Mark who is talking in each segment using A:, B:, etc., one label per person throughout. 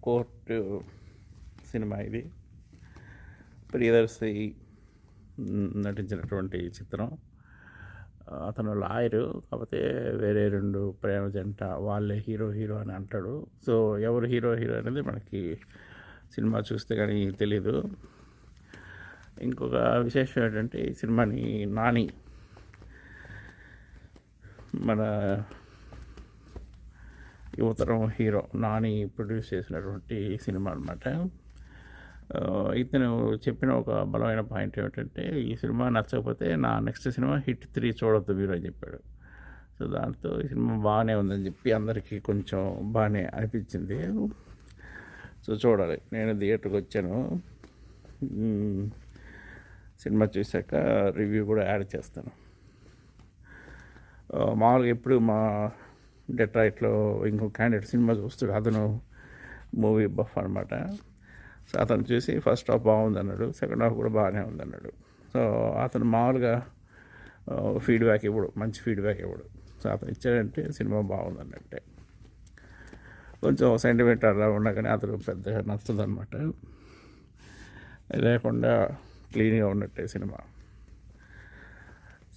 A: Court cinema ఇది ప్రియదర్శి నటించినటువంటి చిత్రం అతను లాయరు కాకపోతే వేరే రెండు ప్రేమ జంట వాళ్ళే హీరో హీరో అని అంటాడు సో ఎవరు హీరో హీరో అనేది మనకి సినిమా చూస్తే కానీ తెలీదు ఇంకొక విశేషం ఏంటంటే ఈ సినిమాని నాని మన యువతరం హీరో నాని ప్రొడ్యూస్ చేసినటువంటి సినిమా అనమాట ఇతను చెప్పిన ఒక బలమైన పాయింట్ ఏమిటంటే ఈ సినిమా నచ్చకపోతే నా నెక్స్ట్ సినిమా హిట్ త్రీ చూడొద్దు మీరు అని చెప్పాడు. సో దాంతో ఈ సినిమా బాగానే ఉందని చెప్పి అందరికీ కొంచెం బాగానే అనిపించింది. సో చూడాలి. నేను థియేటర్కి వచ్చాను. సినిమా చూశాక రివ్యూ కూడా యాడ్ చేస్తాను. మామూలుగా ఎప్పుడు మా డెట్రాయిట్లో ఇంకో క్యాండిడేట్ సినిమా చూస్తాడు. అతను మూవీ బఫ్ అనమాట సో అతను చూసి ఫస్ట్ హాఫ్ బాగుంది అన్నాడు సెకండ్ హాఫ్ కూడా బాగానే ఉంది అన్నాడు సో అతను మామూలుగా ఫీడ్బ్యాక్ ఇవ్వడు మంచి ఫీడ్బ్యాక్ ఇవ్వడు. సో అతను ఇచ్చాడంటే సినిమా బాగుంది అన్నట్టే కొంచెం సెంటిమెంట్ అలా ఉన్నా కానీ అతను పెద్దగా నచ్చదు అనమాట లేకుండా క్లీన్గా ఉన్నట్టే సినిమా.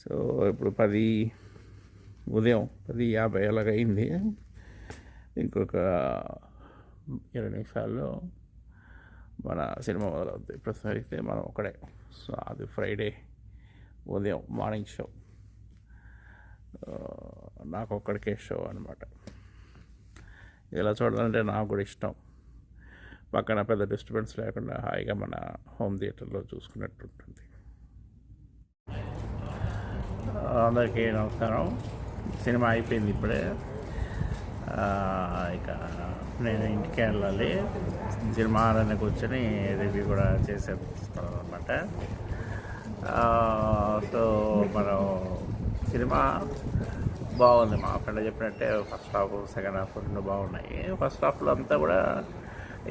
A: సో ఇప్పుడు పది ఉదయం పది యాభై అలాగ అయింది ఇంకొక ఇరవై నిమిషాల్లో మన సినిమా మొదలవుద్ది. ప్రస్తుతం అయితే మనం ఒకడే సో అది ఫ్రైడే ఉదయం మార్నింగ్ షో. నాకు ఒక్కడికే షో అనమాట ఇలా చూడాలంటే నాకు కూడా ఇష్టం. పక్కన పెద్ద డిస్టర్బెన్స్ లేకుండా హాయిగా మన హోమ్ థియేటర్లో చూసుకున్నట్టు ఉంటుంది అందరికీ నమస్కారం. సినిమా అయిపోయింది ఇప్పుడే. ఇక నేను ఇంటికి వెళ్ళాలి. సినిమా హాల్లోనే కూర్చొని రివ్యూ కూడా చేసే అనమాట సో మనం సినిమా బాగుంది. మా ఫ్రెండ్ చెప్పినట్టే ఫస్ట్ హాఫ్ సెకండ్ హాఫ్ రెండు బాగున్నాయి. ఫస్ట్ హాఫ్లో అంతా కూడా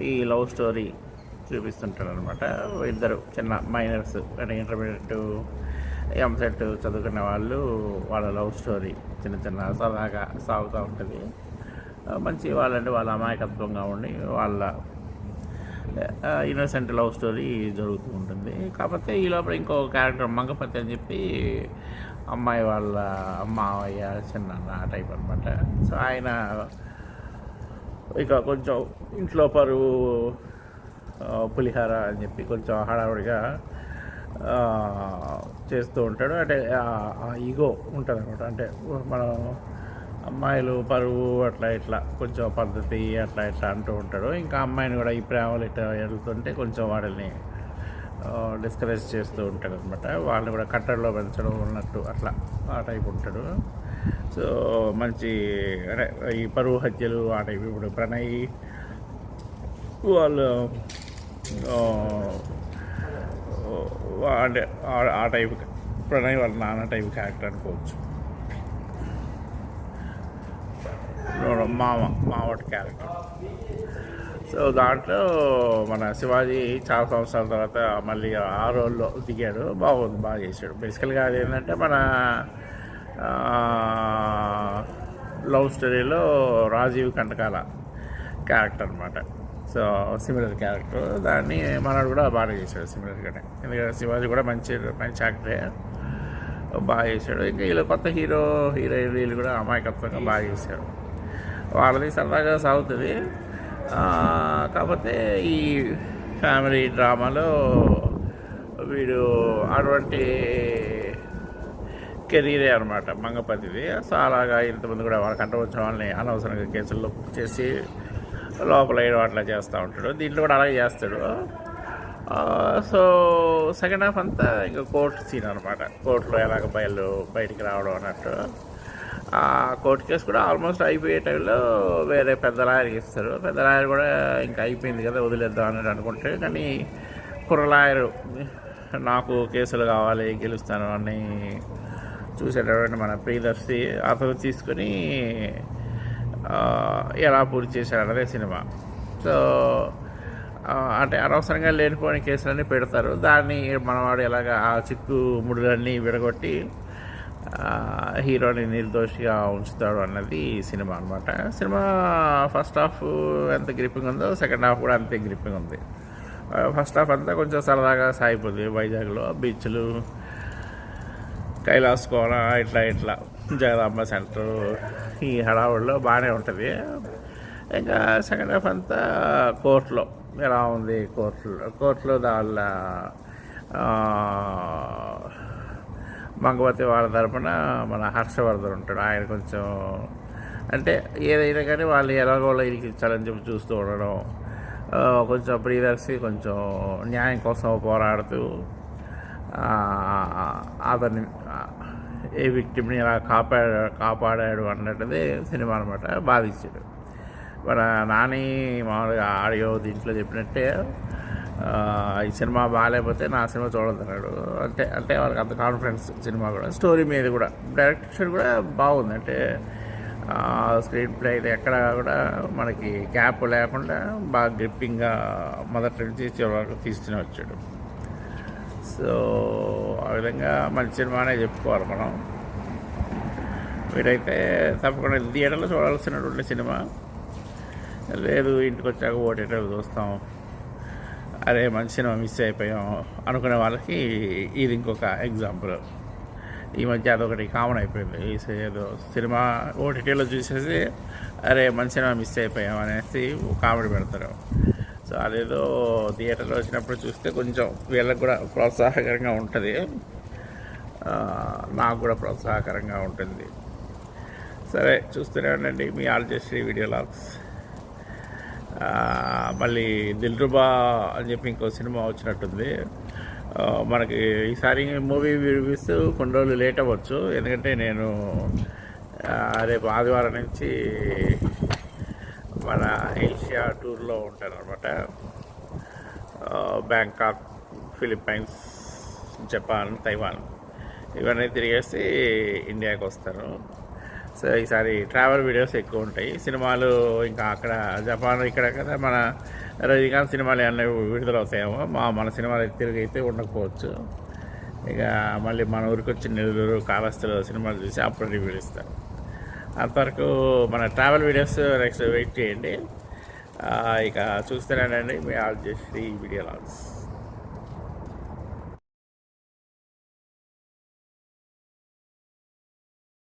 A: ఈ లవ్ స్టోరీ చూపిస్తుంటాడు అనమాట ఇద్దరు చిన్న మైనర్స్ అంటే ఇంటర్మీడియట్ ఎంసెట్ చదువుకునే వాళ్ళు వాళ్ళ లవ్ స్టోరీ చిన్న చిన్న సరదాగా సాగుతూ ఉంటుంది. మంచి వాళ్ళంటే వాళ్ళ అమాయకత్వంగా ఉండి వాళ్ళ ఇన్నోసెంట్ లవ్ స్టోరీ జరుగుతూ ఉంటుంది. కాకపోతే ఈ లోపల ఇంకో క్యారెక్టర్ మంగపతి అని చెప్పి అమ్మాయి వాళ్ళ మావయ్య చిన్న టైప్ అనమాట సో ఆయన ఇక కొంచెం ఇంట్లో పరువు పులిహార అని చెప్పి కొంచెం హడావుడిగా చేస్తూ ఉంటాడు. అంటే ఈగో ఉంటుంది అనమాట అంటే మనం అమ్మాయిలు పరువు అట్లా ఇట్లా కొంచెం పద్ధతి అట్లా ఇట్లా అంటూ ఉంటాడు. ఇంకా అమ్మాయిని కూడా ఈ ప్రేమలు ఇట్లా వెళ్తుంటే కొంచెం వాడిని డిస్కరేజ్ చేస్తూ ఉంటాడు అనమాట వాళ్ళని కూడా కట్టడిలో పెంచడం ఉన్నట్టు అట్లా ఆ టైప్ ఉంటాడు. సో మంచి అంటే ఈ పరువు హత్యలు ఆ టైప్ ఇప్పుడు ప్రణయ్ వాళ్ళు అంటే ఆ టైప్ ప్రణయ్ వాళ్ళ నాన్న టైప్ క్యారెక్టర్ అనుకోవచ్చు. మామ మావటి క్యారెక్టర్ సో దాంట్లో మన శివాజీ చాలా సంవత్సరాల తర్వాత మళ్ళీ ఆ రోల్లో దిగాడు. బాగుంది బాగా చేశాడు. బేసికల్గా అది ఏంటంటే మన లవ్ స్టోరీలో రాజీవ్ కంటకాల క్యారెక్టర్ అనమాట సో సిమిలర్ క్యారెక్టర్ దాన్ని మనోడు కూడా బాగా చేశాడు సిమిలర్గానే ఎందుకంటే శివాజీ కూడా మంచి మంచి యాక్టరే బాగా చేశాడు. ఇంకా వీళ్ళు కొత్త హీరో హీరోయిన్ వీళ్ళు కూడా అమాయకత్వంగా బాగా చేశారు. వాళ్ళది సరదాగా సాగుతుంది. కాకపోతే ఈ ఫ్యామిలీ డ్రామాలో వీడు అటువంటి కెరీరే అనమాట మంగపతిది. సో అలాగా ఇంతమంది కూడా వాళ్ళ కంట వచ్చిన వాళ్ళని అనవసరంగా కేసుల్లో చేసి లోపల వేయడం అట్లా చేస్తూ ఉంటాడు. దీంట్లో కూడా అలాగే చేస్తాడు. సో సెకండ్ హాఫ్ అంతా ఇంకా కోర్టు సీన్ అనమాట కోర్టులో ఎలాగ బయలు బయటికి రావడం అన్నట్టు. ఆ కోర్టు కేసు కూడా ఆల్మోస్ట్ అయిపోయే టైంలో వేరే పెద్ద లాయర్కి ఇస్తారు పెద్ద లాయర్ కూడా ఇంకా అయిపోయింది కదా వదిలేద్దాం అని అనుకుంటే కానీ కుర్ర లాయరు నాకు కేసులు కావాలి గెలుస్తాను అని చూసేటటువంటి మన ప్రియదర్శి అతను తీసుకొని ఎలా పూర్తి చేశాడు అన్నదే సినిమా. సో అంటే అనవసరంగా లేనిపోయిన కేసులన్నీ పెడతారు. దాన్ని మనవాడు ఎలాగ ఆ చిక్కు ముడులన్నీ విడగొట్టి హీరోని నిర్దోషిగా ఉంచుతాడు అన్నది సినిమా అనమాట సినిమా ఫస్ట్ హాఫ్ ఎంత గ్రిప్పింగ్ ఉందో సెకండ్ హాఫ్ కూడా అంతే గ్రిప్పింగ్ ఉంది. ఫస్ట్ హాఫ్ అంతా కొంచెం సరదాగా సాగిపోతుంది వైజాగ్లో బీచ్లు కైలాస్ కోన ఇట్లా ఇట్లా. జగదాంబ సెంటర్ ఈ హడావుడిలో బాగానే ఉంటుంది. ఇంకా సెకండ్ హాఫ్ అంతా కోర్టులో ఎలా ఉంది కోర్టులో? కోర్టులో దాళ్ళ మంగవతి వాళ్ళ తరపున మన హర్షవర్ధన్ ఉంటాడు. ఆయన కొంచెం అంటే ఏదైనా కానీ వాళ్ళు ఎలాగో ఇరికించాలని చెప్పి చూస్తూ ఉండడం కొంచెం ప్రియదర్శి కొంచెం న్యాయం కోసం పోరాడుతూ అతన్ని ఏ విక్టిమ్ని ఇలా కాపాడా కాపాడాడు అన్నట్టుదే సినిమా అనమాట బాధించాడు. మన నాని మామూలుగా ఆడియో దీంట్లో చెప్పినట్టే ఈ సినిమా బాగాలేకపోతే నా సినిమా చూడదన్నాడు అంటే అంటే వాళ్ళకి అంత కాన్ఫిడెన్స్ సినిమా కూడా. స్టోరీ మీద కూడా డైరెక్షన్ కూడా బాగుంది. అంటే స్క్రీన్ ప్లే అయితే ఎక్కడ కూడా మనకి గ్యాప్ లేకుండా బాగా గ్రిప్పింగ్గా మొదటి నుంచి చివరి వరకు తీసుకుని వచ్చాడు. సో ఆ విధంగా మంచి సినిమానే చెప్పుకోవాలి మనం. మీరైతే తప్పకుండా థియేటర్లో చూడాల్సినటువంటి సినిమా. లేదు ఇంటికి వచ్చాక ఓటీటర్ చూస్తాం. అరే మంచి సినిమా మిస్ అయిపోయాం అనుకునే వాళ్ళకి ఇది ఇంకొక ఎగ్జాంపుల్. ఈ మధ్య అదొకటి కామన్ అయిపోయింది. ఏదో సినిమా ఓటీటీలో చూసేసి అరే మంచి సినిమా మిస్ అయిపోయాం అనేసి కామెడీ పెడతారు. సో అదేదో థియేటర్లో వచ్చినప్పుడు చూస్తే కొంచెం వీళ్ళకి కూడా ప్రోత్సాహకరంగా ఉంటుంది. నాకు కూడా ప్రోత్సాహకరంగా ఉంటుంది. సరే చూస్తూనే ఉండండి మీ ఆల్జశ్రీ వీడియో లాగ్స్ మళ్ళీ దిల్రుబా అని చెప్పి ఇంకో సినిమా వచ్చినట్టుంది. మనకి ఈసారి మూవీ రివ్యూస్ కొన్ని రోజులు లేట్ అవ్వచ్చు. ఎందుకంటే నేను రేపు ఆదివారం నుంచి మన ఏషియా టూర్లో ఉంటాను అనమాట బ్యాంకాక్ ఫిలిప్పైన్స్ జపాన్ తైవాన్. ఇవన్నీ తిరిగేసి ఇండియాకి వస్తాను సో ఈసారి ట్రావెల్ వీడియోస్ ఎక్కువ ఉంటాయి. సినిమాలు ఇంకా అక్కడ జపాన్ ఇక్కడ కదా మన రజనీకాంత్ సినిమాలు ఏమన్నా విడుదలవుతాయేమో మా మన సినిమాలు తిరిగి అయితే ఉండకపోవచ్చు. ఇక మళ్ళీ మన ఊరికి వచ్చి నెల్లూరు కాళహస్తిలో సినిమాలు చూసి అప్పుడు రివ్యూలు ఇస్తాను అంతవరకు మన ట్రావెల్ వీడియోస్ నెక్స్ట్ వెయిట్ చేయండి. ఇక చూస్తున్నానండి మీ ఆల్ చేసి వీడియో లాన్స్